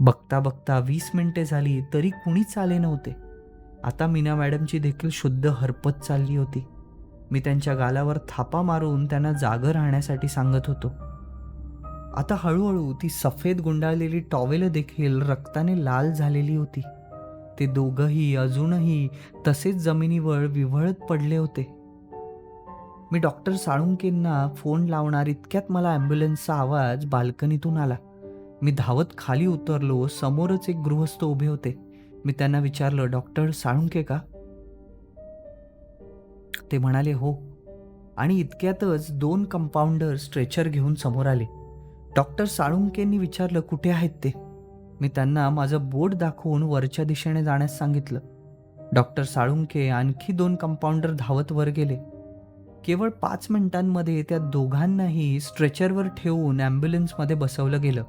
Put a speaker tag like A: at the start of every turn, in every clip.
A: बघता बघता वीस मिनिटे झाली तरी कुणीच आले नव्हते. आता मीना मॅडमची देखील शुद्ध हरपत चालली होती. मी त्यांच्या गालावर थापा मारून त्यांना जागं राहण्यासाठी सांगत होतो. आता हळूहळू ती सफेद गुंडाळलेली टॉवेल देखील रक्ताने लाल झालेली होती. ते दोघंही अजूनही तसेच जमिनीवर विव्हळत पडले होते. मी डॉक्टर साळुंकेंना फोन लावणार इतक्यात मला ॲम्ब्युलन्सचा आवाज बाल्कनीतून आला. मी धावत खाली उतरलो समोरच एक गृहस्थ उभे होते. मी त्यांना विचारलं डॉक्टर साळुंके का? ते म्हणाले हो. आणि इतक्यातच दोन कंपाऊंडर स्ट्रेचर घेऊन समोर आले. डॉक्टर साळुंकेंनी विचारलं कुठे आहेत ते? मी त्यांना माझं बोट दाखवून वरच्या दिशेने जाण्यास सांगितलं. डॉक्टर साळुंके आणखी दोन कंपाऊंडर धावत वर गेले. केवळ पाच मिनिटांमध्ये त्या दोघांनाही स्ट्रेचरवर ठेवून ॲम्ब्युलन्समध्ये बसवलं गेलं.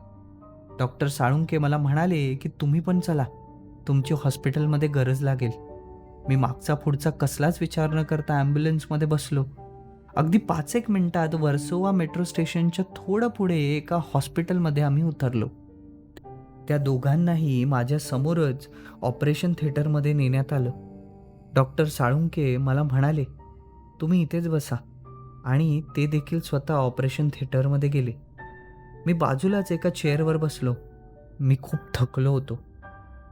A: डॉक्टर साळुंके मला म्हणाले की तुम्ही पण चला. तुमची हॉस्पिटलमध्ये गरज लागेल. मी मागचा पुढचा कसलाच विचार न करता ॲम्ब्युलन्समध्ये बसलो. अगदी पाच एक मिनिटात वर्सोवा मेट्रो स्टेशनच्या थोडं पुढे एका हॉस्पिटलमध्ये आम्ही उतरलो. त्या दोघांनाही माझ्या समोरच ऑपरेशन थिएटरमध्ये नेण्यात आलं. डॉक्टर साळुंके मला म्हणाले तुम्ही इथेच बसा. आणि ते देखील स्वतः ऑपरेशन थिएटरमध्ये गेले. मी बाजूलाच एका चेअरवर बसलो. मी खूप थकलो होतो.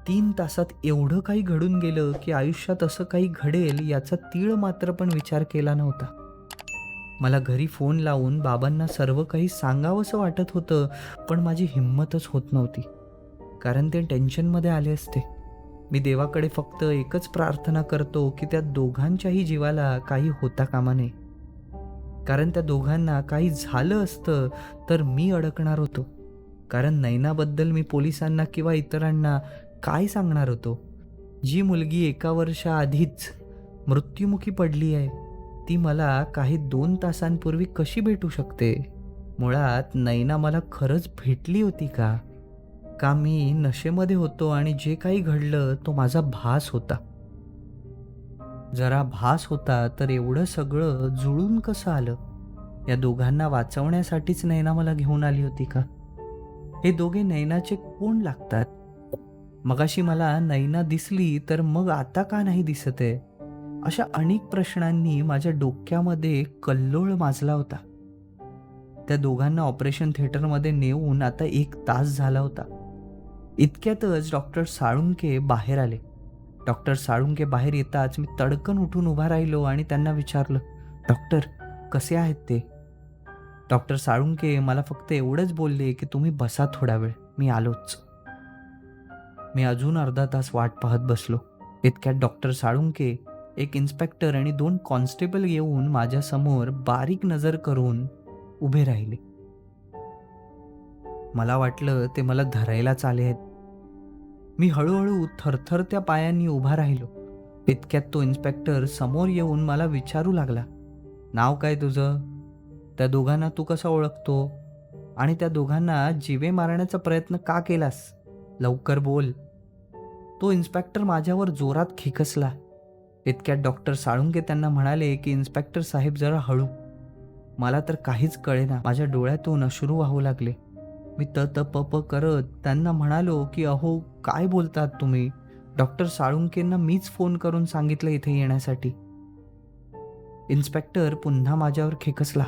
A: तीन तासात एवढं काही घडून गेलं की आयुष्यात असं काही घडेल याचा तीळ मात्र पण विचार केला नव्हता. मला घरी फोन लावून बाबांना सर्व काही सांगावंसं वाटत होतं पण माझी हिंमतच होत नव्हती. कारण ते टेन्शनमध्ये आले असते. मी देवाकडे फक्त एकच प्रार्थना करतो की त्या दोघांच्याही जीवाला काही होता कामा नये. कारण त्या दोघांना काही झालं असतं तर मी अडकणार होतो. कारण नैनाबद्दल मी पोलिसांना किंवा इतरांना काय सांगणार होतो? जी मुलगी एका वर्षाआधीच मृत्युमुखी पडली आहे ती मला काही दोन तासांपूर्वी कशी भेटू शकते? मुळात नैना मला खरंच भेटली होती का? का मी नशेमध्ये होतो आणि जे काही घडलं तो माझा भास होता? जरा भास होता तर एवढं सगळं जुळून कसं आलं? या दोघांना वाचवण्यासाठीच नैना मला घेऊन आली होती का? हे दोघे नैनाचे कोण लागतात? मगाशी मला नैना दिसली तर मग आता का नाही दिसत? आहे अशा अनेक प्रश्नांनी माझ्या डोक्यामध्ये कल्लोळ माजला होता. त्या दोघांना ऑपरेशन थिएटरमध्ये नेऊन आता एक तास झाला होता. इतक्यातच डॉक्टर साळुंके बाहेर आले. डॉक्टर साळुंके बाहेर येताच मी तडकन उठून उभा राहिलो आणि त्यांना विचारलं डॉक्टर कसे आहेत ते? डॉक्टर साळुंके मला फक्त एवढंच बोलले की तुम्ही बसा थोडा वेळ मी आलोच. मी अजून अर्धा तास वाट पाहत बसलो. इतक्यात डॉक्टर साळुंके एक इन्स्पेक्टर आणि दोन कॉन्स्टेबल येऊन माझ्यासमोर बारीक नजर करून उभे राहिले. मला वाटलं ते मला धरायलाच आले आहेत. मी हळूहळू थरथरत्या पायांनी उभा राहिलो. इतक्यात तो इन्स्पेक्टर समोर येऊन मला विचारू लागला. नाव काय तुझं? त्या दोघांना तू कसा ओळखतो? आणि त्या दोघांना जीवे मारण्याचा प्रयत्न का केलास? लवकर बोल. तो इन्स्पेक्टर माझ्यावर जोरात खिकसला. इतक्यात डॉक्टर साळुंके त्यांना म्हणाले की इन्स्पेक्टर साहेब जरा हळू. मला तर काहीच कळेना. माझ्या डोळ्यातून अश्रू वाहू लागले. मी त त प प करत त्यांना म्हणालो की अहो काय बोलतात तुम्ही? डॉक्टर साळुंकेंना मीच फोन करून सांगितलं इथे येण्यासाठी. इन्स्पेक्टर पुन्हा माझ्यावर खेकसला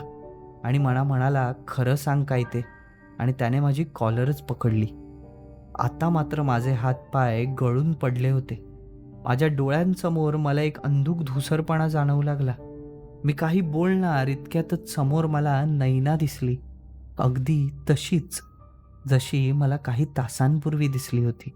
A: आणि मला म्हणाला खरं सांग काय ते? आणि त्याने माझी कॉलरच पकडली. आता मात्र माझे हातपाय गळून पडले होते. माझ्या डोळ्यांसमोर मला एक अंधुक धुसरपणा जाणवू लागला. मी काही बोलणार इतक्यातच समोर मला नैना दिसली. अगदी तशीच. जशी मला काही तासांपूर्वी दिसली होती.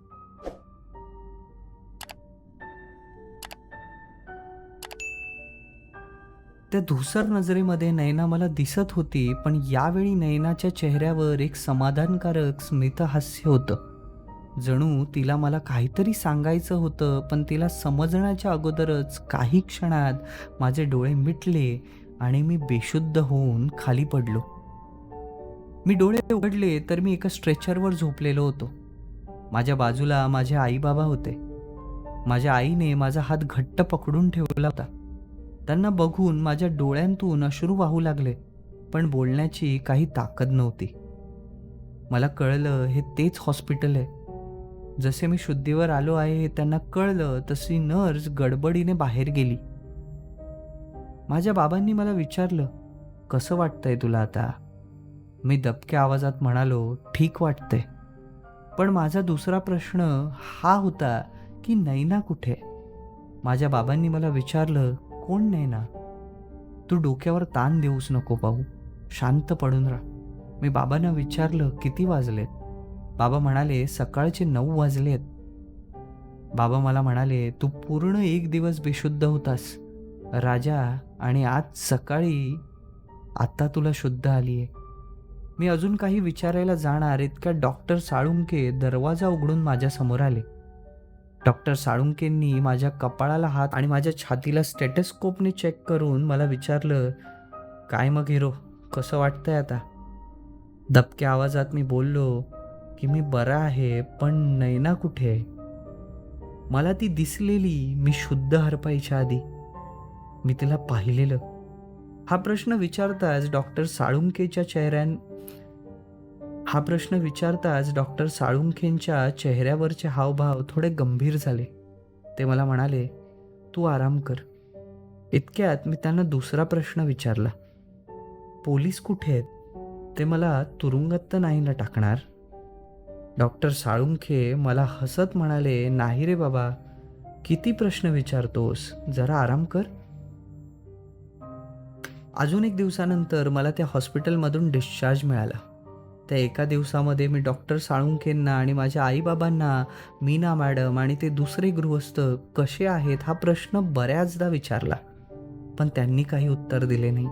A: त्या धुसर नजरेमध्ये नैना मला दिसत होती पण यावेळी नैनाच्या चेहऱ्यावर एक समाधानकारक स्मितहास्य होतं. जणू तिला मला काहीतरी सांगायचं होतं पण तिला समजण्याच्या अगोदरच काही क्षणात माझे डोळे मिटले आणि मी बेशुद्ध होऊन खाली पडलो. मी डोळे उघडले तर मी एका स्ट्रेचरवर झोपलेलो होतो. माझ्या बाजूला माझे आई बाबा होते. माझ्या आईने माझा हात घट्ट पकडून ठेवला होता. त्यांना बघून माझ्या डोळ्यांतून अश्रू वाहू लागले पण बोलण्याची काही ताकद नव्हती. मला कळलं हे तेच हॉस्पिटल आहे. जसे मी शुद्धीवर आलो आहे हे त्यांना कळलं तशी नर्स गडबडीने बाहेर गेली. माझ्या बाबांनी मला विचारलं कसं वाटतंय तुला आता? मी दबक्या आवाजात म्हणालो ठीक वाटते पण माझा दुसरा प्रश्न हा होता की नैना कुठे? माझ्या बाबांनी मला विचारलं कोण नैना? तू डोक्यावर ताण देऊच नको भाऊ शांत पडून राहा. मी बाबांना विचारलं किती वाजलेत? बाबा म्हणाले सकाळचे नऊ वाजलेत. बाबा मला म्हणाले तू पूर्ण एक दिवस बेशुद्ध होतास. राजा आणि आज सकाळी आता तुला शुद्ध आली आहे मी अजून काही विचारायला जाणार इतक्या डॉक्टर साळुंके दरवाजा उघडून माझ्यासमोर आले. डॉक्टर साळुंकेंनी माझ्या कपाळाला हात आणि माझ्या छातीला स्टेटस्कोपने चेक करून मला विचारलं काय मग हिरो कसं वाटतंय आता? दबक्या आवाजात मी बोललो की मी बरा आहे पण नैना कुठे आहे? मला ती दिसलेली मी शुद्ध हरपायच्या आधी. मी तिला पाहिलेलं. हा प्रश्न विचारताच डॉक्टर साळुंकेच्या चेहऱ्यान हा प्रश्न विचारताच डॉक्टर साळुंखेंच्या चेहऱ्यावरचे हावभाव थोडे गंभीर झाले. ते मला म्हणाले तू आराम कर. इतक्यात मी त्यांना दुसरा प्रश्न विचारला पोलीस कुठे आहेत? ते मला तुरुंगात तर नाही ना टाकणार? डॉक्टर साळुंखे मला हसत म्हणाले नाही रे बाबा किती प्रश्न विचारतोस? जरा आराम कर. अजून एक दिवसानंतर मला त्या हॉस्पिटलमधून डिस्चार्ज मिळाला. त्या एका दिवसामध्ये मी डॉक्टर साळुंखेंना आणि माझ्या आईबाबांना मीना मॅडम आणि ते दुसरे गृहस्थ कसे आहेत हा प्रश्न बऱ्याचदा विचारला. पण त्यांनी काही उत्तर दिले नाही.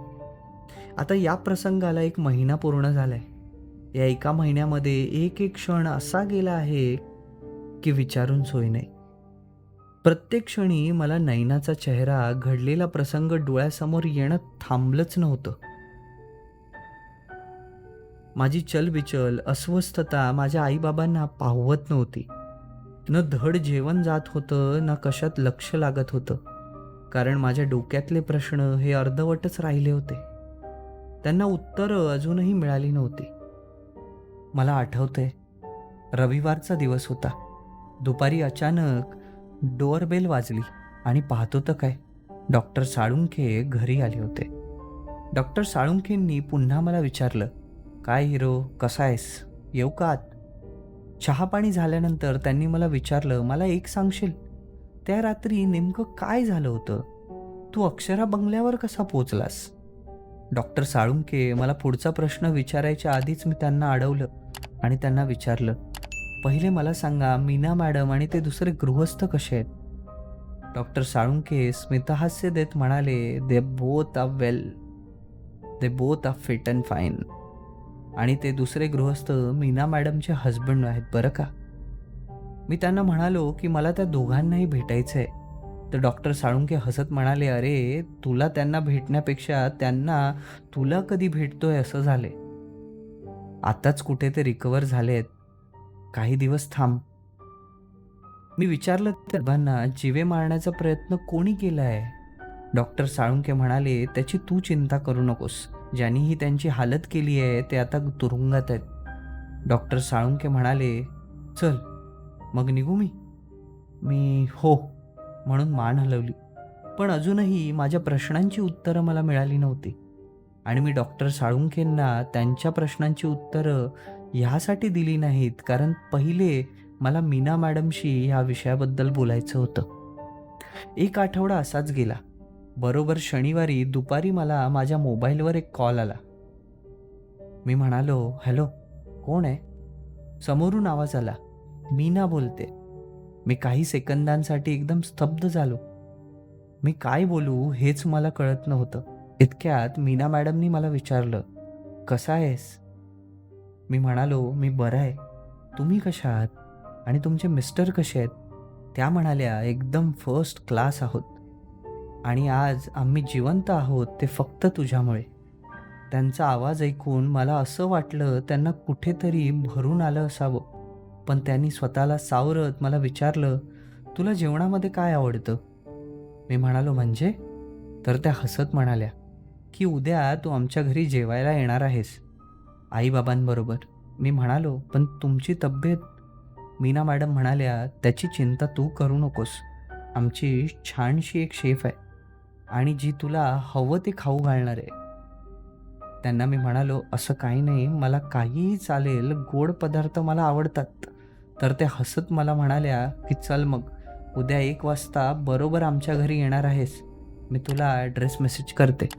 A: आता या प्रसंगाला एक महिना पूर्ण झालाय. या एका महिन्यामध्ये एक एक क्षण असा गेला आहे की विचारून सोय नाही. प्रत्येक क्षणी मला नैनाचा चेहरा घडलेला प्रसंग डोळ्यासमोर येणं थांबलंच नव्हतं. माझी चलबिचल अस्वस्थता माझ्या आईबाबांना पाहवत नव्हती. न धड जेवण जात होतं ना कशात लक्ष लागत होतं. कारण माझ्या डोक्यातले प्रश्न हे अर्धवटच राहिले होते. त्यांना उत्तरं अजूनही मिळाली नव्हती. मला आठवतंय रविवारचा दिवस होता. दुपारी अचानक डोअरबेल वाजली आणि पाहतो तर काय डॉक्टर साळुंखे घरी आले होते. डॉक्टर साळुंखेंनी पुन्हा मला विचारलं काय हिरो? कसा आहेस? येऊ का आत? चहापाणी झाल्यानंतर त्यांनी मला विचारलं मला एक सांगशील? त्या रात्री नेमकं काय झालं होतं? तू अक्षरा बंगल्यावर कसा पोचलास? डॉक्टर साळुंके मला पुढचा प्रश्न विचारायच्या आधीच मी त्यांना अडवलं आणि त्यांना विचारलं पहिले मला सांगा मीना मॅडम आणि ते दुसरे गृहस्थ कसे आहेत? डॉक्टर साळुंके स्मितहास्य देत म्हणाले they both are well they both are fit and fine आणि ते दुसरे गृहस्थ मीना मॅडमचे हजबंड आहेत बरं का? मी त्यांना म्हणालो की मला त्या दोघांनाही भेटायचं आहे तर डॉक्टर साळुंके हसत म्हणाले अरे तुला त्यांना भेटण्यापेक्षा त्यांना तुला कधी भेटतोय असं झाले आताच कुठे ते रिकवर झालेत. काही दिवस थांब. मी विचारलं त्या जिवे मारण्याचा प्रयत्न कोणी केला आहे डॉक्टर साळुंके म्हणाले त्याची तू चिंता करू नकोस. ज्यांनी ही त्यांची हालत केली आहे ते आता तुरुंगात आहेत. डॉक्टर साळुंके म्हणाले चल मग निघू मी. मी हो म्हणून मान हलवली. पण अजूनही माझ्या प्रश्नांची उत्तरं मला मिळाली नव्हती. आणि मी डॉक्टर साळुंकेंना त्यांच्या प्रश्नांची उत्तरं ह्यासाठी दिली नाहीत कारण पहिले मला मीना मॅडमशी ह्या विषयाबद्दल बोलायचं होतं. एक आठवडा असाच गेला. बरोबर शनिवारी दुपारी मला माझ्या मोबाईलवर एक कॉल आला. मी म्हणालो हॅलो कोण आहे? समोरून आवाज आला मीना बोलते. मी काही सेकंदांसाठी एकदम स्तब्ध झालो. मी काय बोलू हेच मला कळत नव्हतं. इतक्यात मीना मॅडमनी मला विचारलं कसा आहेस? मी म्हणालो मी बरं आहे. तुम्ही कशा आहात? आणि तुमचे मिस्टर कसे आहेत? त्या म्हणाल्या एकदम फर्स्ट क्लास आहोत. आणि आज आम्ही जिवंत आहोत ते फक्त तुझ्यामुळे. त्यांचा आवाज ऐकून मला असं वाटलं त्यांना कुठेतरी भरून आलं असावं. पण त्यांनी स्वतःला सावरत मला विचारलं तुला जेवणामध्ये काय आवडतं? मी म्हणालो म्हणजे? तर त्या हसत म्हणाल्या की उद्या तू आमच्या घरी जेवायला येणार आहेस. आईबाबांबरोबर. मी म्हणालो पण तुमची तब्येत? मीना मॅडम म्हणाल्या त्याची चिंता तू करू नकोस. आमची छानशी एक शेफ आहे. आणि जी तुला हवं ते खाऊ घालणार आहे. त्यांना मी म्हणालो असं काही नाही मला काहीही चालेल गोड पदार्थ मला आवडतात. तर ते हसत मला म्हणाल्या की चल मग उद्या एक वाजता बरोबर आमच्या घरी येणार आहेस. मी तुला ॲड्रेस मेसेज करते.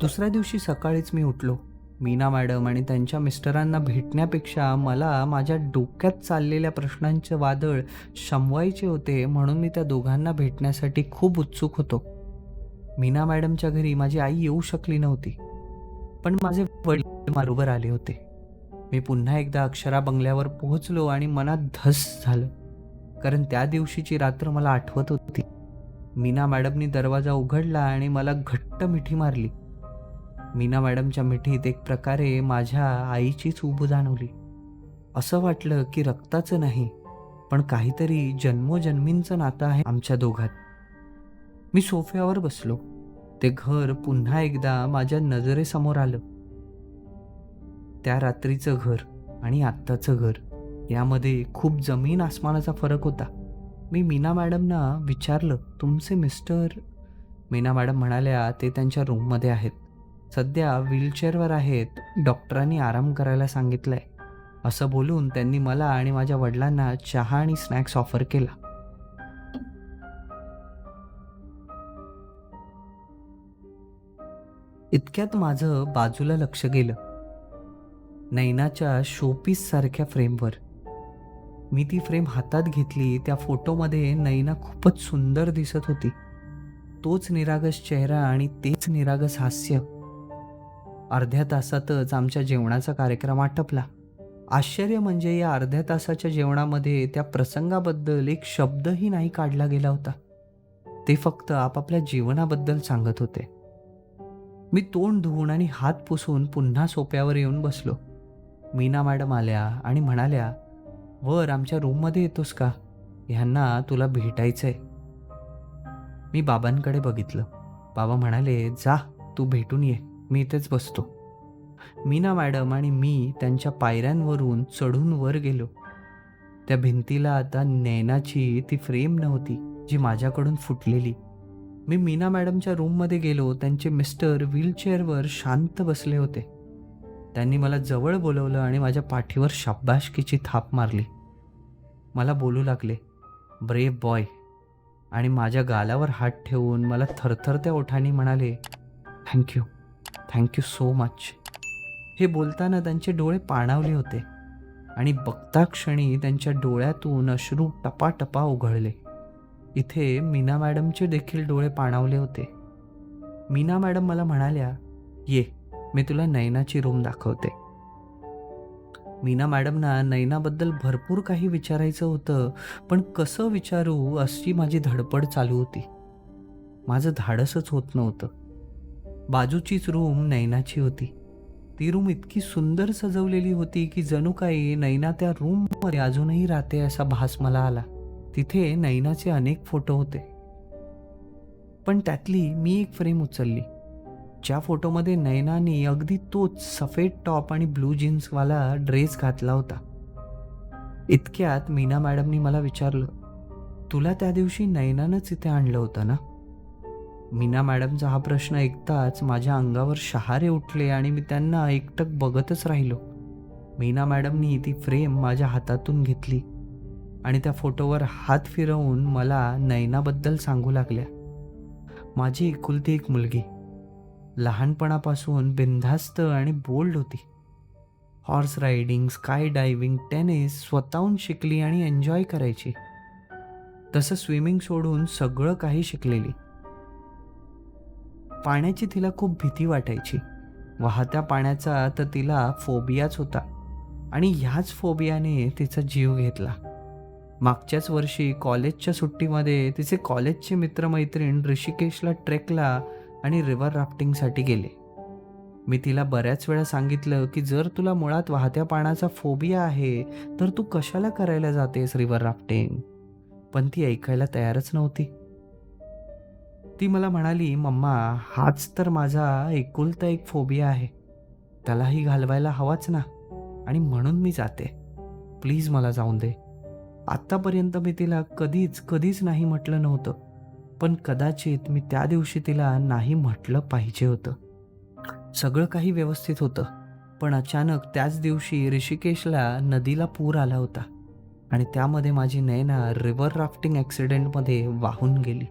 A: दुसऱ्या दिवशी सकाळीच मी उठलो. मीना मॅडम आणि त्यांच्या मिस्टरांना भेटण्यापेक्षा मला माझ्या डोक्यात चाललेल्या प्रश्नांचे वादळ शमवायचे होते म्हणून मी त्या दोघांना भेटण्यासाठी खूप उत्सुक होतो. मीना मॅडमच्या घरी माझी आई येऊ शकली नव्हती पण माझे वडील बरोबर आले होते. मी पुन्हा एकदा अक्षरा बंगल्यावर पोहोचलो आणि मनात धस झालं कारण त्या दिवशीची रात्र मला आठवत होती. मीना मॅडमनी दरवाजा उघडला आणि मला घट्ट मिठी मारली. मीना मॅडमच्या मिठीत एक प्रकारे माझ्या आईचीच उभू जाणवली. असं वाटलं की रक्ताचं नाही पण काहीतरी जन्मोजन्मींचं नातं आहे आमच्या दोघात. मी सोफ्यावर बसलो. ते घर पुन्हा एकदा माझ्या नजरेसमोर आलं. त्या रात्रीचं घर आणि आत्ताचं घर यामध्ये खूप जमीन आसमानाचा फरक होता. मी मीना मॅडमना विचारलं तुमचे मिस्टर मीना मॅडम म्हणाल्या ते त्यांच्या रूममध्ये आहेत. सध्या व्हीलचेअरवर आहेत. डॉक्टरांनी आराम करायला सांगितलंय. असं बोलून त्यांनी मला आणि माझ्या वडिलांना चहा आणि स्नॅक्स ऑफर केला. इतक्यात माझं बाजूला लक्ष गेलं. नैनाच्या शोपीस सारख्या फ्रेमवर. मी ती फ्रेम हातात घेतली त्या फोटोमध्ये नैना खूपच सुंदर दिसत होती. तोच निरागस चेहरा आणि तेच निरागस हास्य अर्ध्या तासातच आमच्या जेवणाचा कार्यक्रम आटपला. आश्चर्य म्हणजे या अर्ध्या तासाच्या जेवणामध्ये त्या प्रसंगाबद्दल एक शब्दही नाही काढला गेला होता. ते फक्त आपापल्या जीवनाबद्दल सांगत होते. मी तोंड धुवून आणि हात पुसून पुन्हा सोप्यावर येऊन बसलो. मीना मॅडम आल्या आणि म्हणाल्या वर आमच्या रूममध्ये येतोस का? ह्यांना तुला भेटायचंय. मी बाबांकडे बघितलं. बाबा म्हणाले जा तू भेटून ये. मी इथेच बसतो. मीना मॅडम आणि मी त्यांच्या पायऱ्यांवरून चढून वर गेलो. त्या भिंतीला आता नैनाची ती फ्रेम नव्हती जी माझ्याकडून फुटलेली. मी मीना मॅडमच्या रूममध्ये गेलो त्यांचे मिस्टर व्हीलचेअरवर शांत बसले होते. त्यांनी मला जवळ बोलवलं आणि माझ्या पाठीवर शाब्बाशकीची थाप मारली. मला बोलू लागले ब्रेव बॉय. आणि माझ्या गालावर हात ठेवून मला थरथरत्या ओठाने म्हणाले थँक्यू. Thank you so much. हे बोलताना त्यांचे डोळे पाणावले होते आणि बघता क्षणी त्यांच्या डोळ्यातून अश्रू टपाटपा उघडले. इथे मीना मॅडमचे देखील डोळे पाणावले होते. मीना मॅडम मला म्हणाल्या ये मी तुला नैनाची रूम दाखवते. मीना मॅडमना नैनाबद्दल भरपूर काही विचारायचं होतं पण कसं विचारू अशी माझी धडपड चालू होती. माझं धाडसच होत नव्हतं. बाजूचीच रूम नैनाची होती. ती रूम इतकी सुंदर सजवलेली होती की जणू काही नैना त्या रूममध्ये अजूनही राहते असा भास मला आला. तिथे नैनाचे अनेक फोटो होते. पण त्यातली मी एक फ्रेम उचलली. ज्या फोटोमध्ये नैनाने अगदी तोच सफेद टॉप आणि ब्लू जीन्सवाला ड्रेस घातला होता. इतक्यात मीना मॅडमनी मला विचारलं तुला त्या दिवशी नैनानंच इथे आणलं होतं ना? मीना मॅडमचा हा प्रश्न ऐकताच माझ्या अंगावर शहारे उठले आणि मी त्यांना एकटक बघतच राहिलो. मीना मॅडमनी ती फ्रेम माझ्या हातातून घेतली आणि त्या फोटोवर हात फिरवून मला नैनाबद्दल सांगू लागल्या. माझी एकुलती एक मुलगी. लहानपणापासून बिनधास्त आणि बोल्ड होती. Horse riding sky diving tennis स्वतःहून शिकली आणि एन्जॉय करायची. तसं स्विमिंग सोडून सगळं काही शिकलेली. पाण्याची तिला खूप भीती वाटायची. वाहत्या पाण्याचा तर तिला फोबियाच होता. आणि ह्याच फोबियाने तिचा जीव घेतला. मागच्याच वर्षी कॉलेजच्या सुट्टीमध्ये तिचे कॉलेजचे मित्रमैत्रीण ऋषिकेशला ट्रेकला आणि रिव्हर राफ्टिंगसाठी गेले. मी तिला बऱ्याच वेळा सांगितलं की जर तुला मुळात वाहत्या पाण्याचा फोबिया आहे तर तू कशाला करायला जातेस रिव्हर राफ्टिंग? पण ती ऐकायला तयारच नव्हती. ती मला म्हणाली मम्मा हाच तर माझा एकुलता एक फोबिया आहे. त्यालाही घालवायला हवाच ना. आणि म्हणून मी जाते. प्लीज मला जाऊन दे. आत्तापर्यंत मी तिला कधीच कधीच नाही म्हटलं नव्हतं. पण कदाचित मी त्या दिवशी तिला नाही म्हटलं पाहिजे होतं. सगळं काही व्यवस्थित होतं. पण अचानक त्याच दिवशी ऋषिकेशला नदीला पूर आला होता. आणि त्यामध्ये माझी नयना रिव्हर राफ्टिंग ॲक्सिडेंटमध्ये वाहून गेली.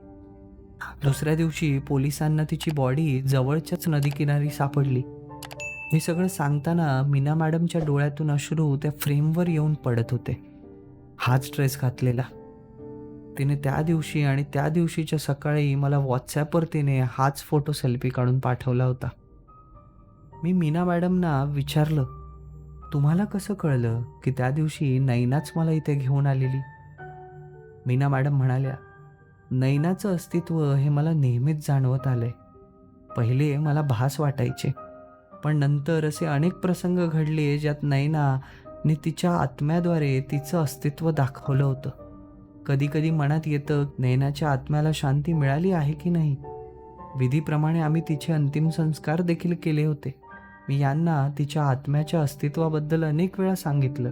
A: दुसऱ्या दिवशी पोलिसांना तिची बॉडी जवळच्याच नदीकिनारी सापडली. हे सगळं सांगताना मीना मॅडमच्या डोळ्यातून अश्रू त्या फ्रेमवर येऊन पडत होते. हाच ड्रेस घातलेला. तिने त्या दिवशी आणि त्या दिवशीच्या सकाळी मला व्हॉट्सॲपवर तिने हाच फोटो सेल्फी काढून पाठवला होता. मी मीना मॅडमना विचारलं तुम्हाला कसं कळलं की त्या दिवशी नैनाच मला इथे घेऊन आलेली? मीना मॅडम म्हणाल्या नैनाचं अस्तित्व हे मला नेहमीच जाणवत आलंय. पहिले मला भास वाटायचे पण नंतर असे अनेक प्रसंग घडले ज्यात नैनाने तिच्या आत्म्याद्वारे तिचं अस्तित्व दाखवलं होतं. कधी कधी मनात येतं नैनाच्या आत्म्याला शांती मिळाली आहे की नाही? विधीप्रमाणे आम्ही तिचे अंतिम संस्कार देखील केले होते. मी यांना तिच्या आत्म्याच्या अस्तित्वाबद्दल अनेक वेळा सांगितलं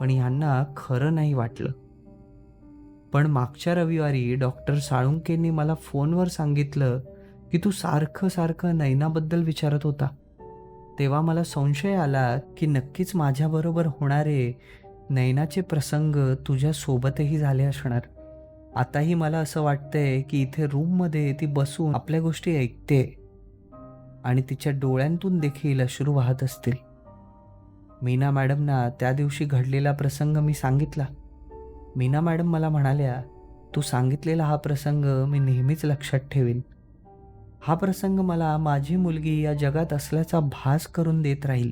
A: पण यांना खरं नाही वाटलं. पण मागच्या रविवारी डॉक्टर साळुंकेंनी मला फोनवर सांगितलं की तू सारखं सारखं नैनाबद्दल विचारत होता. तेव्हा मला संशय आला की नक्कीच माझ्याबरोबर होणारे नैनाचे प्रसंग तुझ्या सोबतही झाले असणार. आताही मला असं वाटतंय की इथे रूममध्ये ती बसून आपल्या गोष्टी ऐकते आणि तिच्या डोळ्यांतून देखील अश्रू वाहत असतील. मीना मॅडमना त्या दिवशी घडलेला प्रसंग मी सांगितला. मीना मॅडम मला म्हणाल्या तू सांगितलेला हा प्रसंग मी नेहमीच लक्षात ठेवीन. हा प्रसंग मला माझी मुलगी या जगात असल्याचा भास करून देत राहील.